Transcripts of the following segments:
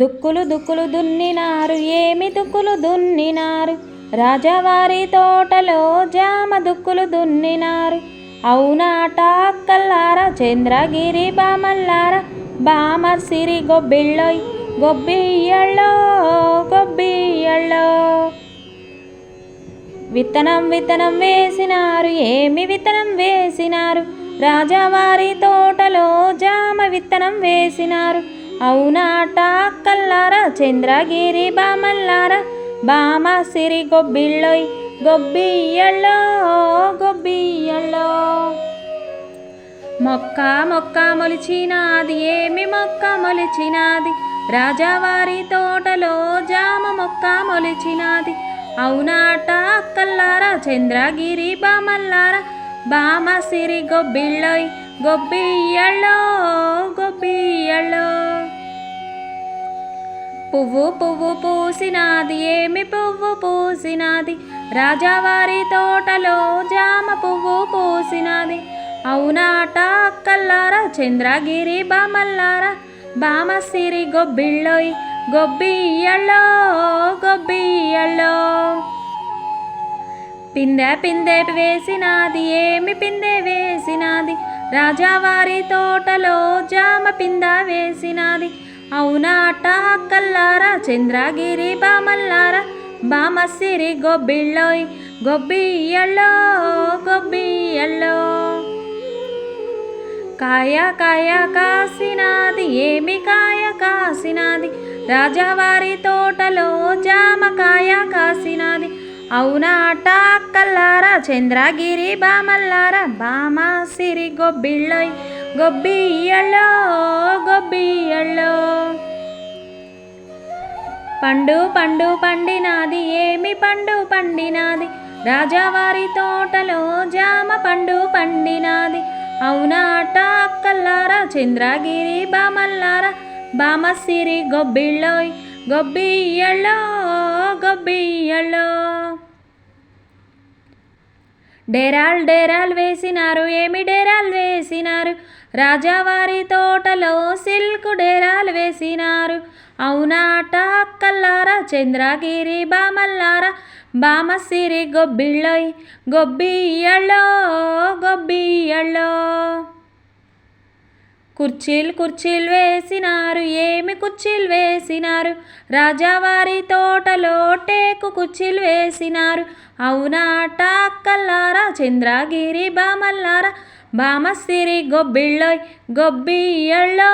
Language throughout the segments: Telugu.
దుక్కులు దుక్కులు దున్నినారు ఏమి దుక్కులు దున్నినారు? రాజావారి తోటలో జామ దుక్కులు దున్నినారు. అవునాట అక్కల్లారా చంద్రగిరి బామల్లారా? బామ సిరి గొబ్బిళ్ళోయ్ గొబ్బియ్యళ్ళో గొబ్బియ్యళ్ళో విత్తనం విత్తనం వేసినారు ఏమి విత్తనం వేసినారు? రాజావారి తోటలో జామ విత్తనం వేసినారు. అవునాట అక్కల్లారా చంద్రగిరి బామల్లారా బామ సిరి గొబ్బిళ్ళోయ్ గొబ్బియ్యళ్ళో గొబ్బియ్యళ్ళో మొక్క మొక్క మొలిచినాది ఏమి మొక్క మొలిచినాది? రాజావారి తోటలో జామ మొక్క మొలిచినాది. అవునాట అక్కల్లారా చంద్రగిరి బామల్లారా బామ సిరి గొబ్బిళ్ళోయ్ గొబ్బియ్యళ్ళో గొబ్బియ్యళ్ళో పువ్వు పువ్వు పూసినాది ఏమి పువ్వు పూసినాది? రాజావారి తోటలో జామ పువ్వు పూసినాది. అవునాట అక్కల్లారా? చంద్రగిరి బామల్లారా? బామసిరి గొబ్బిళ్ళోయ్ గొబ్బియ్యళ్ళో గొబ్బియ్యళ్ళో పిందె పిందె వేసినాది ఏమి పిందె వేసినాది? రాజావారి తోటలో జామ పింద వేసినాది. అవునాట అక్కల్లారా చంద్రగిరి బామల్లారా బామ సిరి గొబ్బిళ్ళోయ్ గొబ్బియల్లో గొబ్బియల్లో కాయ కాయ కాసినాది ఏమి కాయ కాసినాది? రాజావారి తోటలో జామకాయ కాసినాది. అవునాట అక్కల్లారా చంద్రగిరి బామల్లారా బామ సిరి గొబ్బిళ్ళోయ్ గొబ్బియ్యలో గొబ్బియ్యళ్ళో పండు పండు పండినాది ఏమి పండు పండినాది? రాజావారి తోటలో జామ పండు పండినాది. అవునాట అక్కల్లారా? చంద్రగిరి బామల్లారా? బామసిరి గొబ్బిళ్ళోయ్ గొబ్బియ్యలో గొబ్బియ్యళ్ళో డేరాల్ డేరాల్ వేసినారు ఏమి డేరాల్ వేసినారు? రాజావారి తోటలో సిల్క్ డేరాలు వేసినారు. అవునాట అక్కల్లారా? చంద్రగిరి బామల్లారా? బామసిరి గొబ్బిళ్ళోయ్ గొబ్బియ్యళ్ళో గొబ్బియ్యళ్ళో కుర్చీలు కుర్చీలు వేసినారు ఏమి కుర్చీలు వేసినారు? రాజావారి తోటలో టేకు కుర్చీలు వేసినారు. అవునాట అక్కల్లారా? చంద్రగిరి బామల్లారా? బామసిరి గొబ్బిళ్ళోయ్ గొబ్బియ్యళ్ళో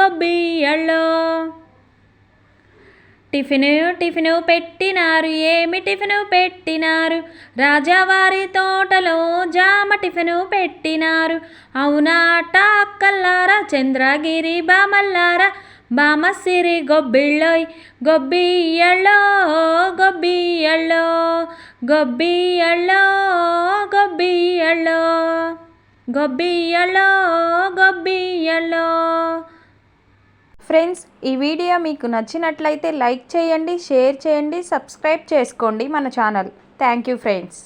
గొబ్బియ్యళ్ళో. టిఫిను టిఫిను పెట్టినారు ఏమి టిఫిను పెట్టినారు? రాజావారి తోటలో జామ టిఫిను పెట్టినారు. అవునాట అక్కల్లారా? చంద్రగిరి బామల్లారా? బామసిరి గొబ్బిళ్ళోయ్ గొబ్బియళ్ళో గొబ్బియళ్ళో గొబ్బియళ్ళో గొబ్బియళ్ళో గొబ్బియళ్ళో గొబ్బియళ్ళో ఫ్రెండ్స్ ఈ వీడియో మీకు నచ్చినట్లయితే లైక్ చేయండి షేర్ చేయండి సబ్స్క్రైబ్ చేసుకోండి మన ఛానల్. Thank you friends.